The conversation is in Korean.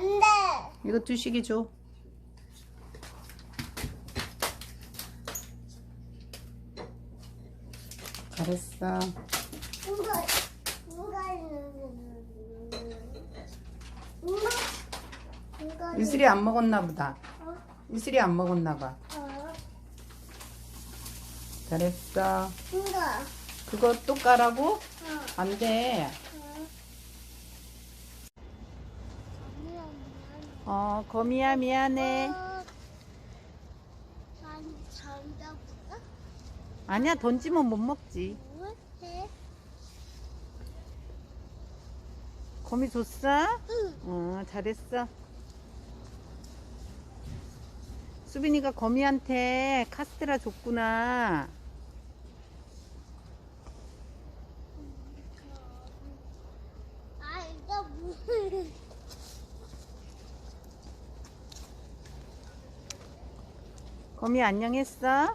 안 돼. 이거 두식이 줘. 잘했어. 누가 누가 누가 누가 이슬이 안 먹었나 보다. 어? 이슬이 안 먹었나 봐. 어? 잘했어. 누가 그거 또 까라고? 어? 안 돼. 어, 거미야 미안해. 아니야, 던지면 못 먹지. 거미 줬어? 응. 어, 잘했어. 수빈이가 거미한테 카스테라 줬구나. 아 이거 뭐? 거미 안녕했어?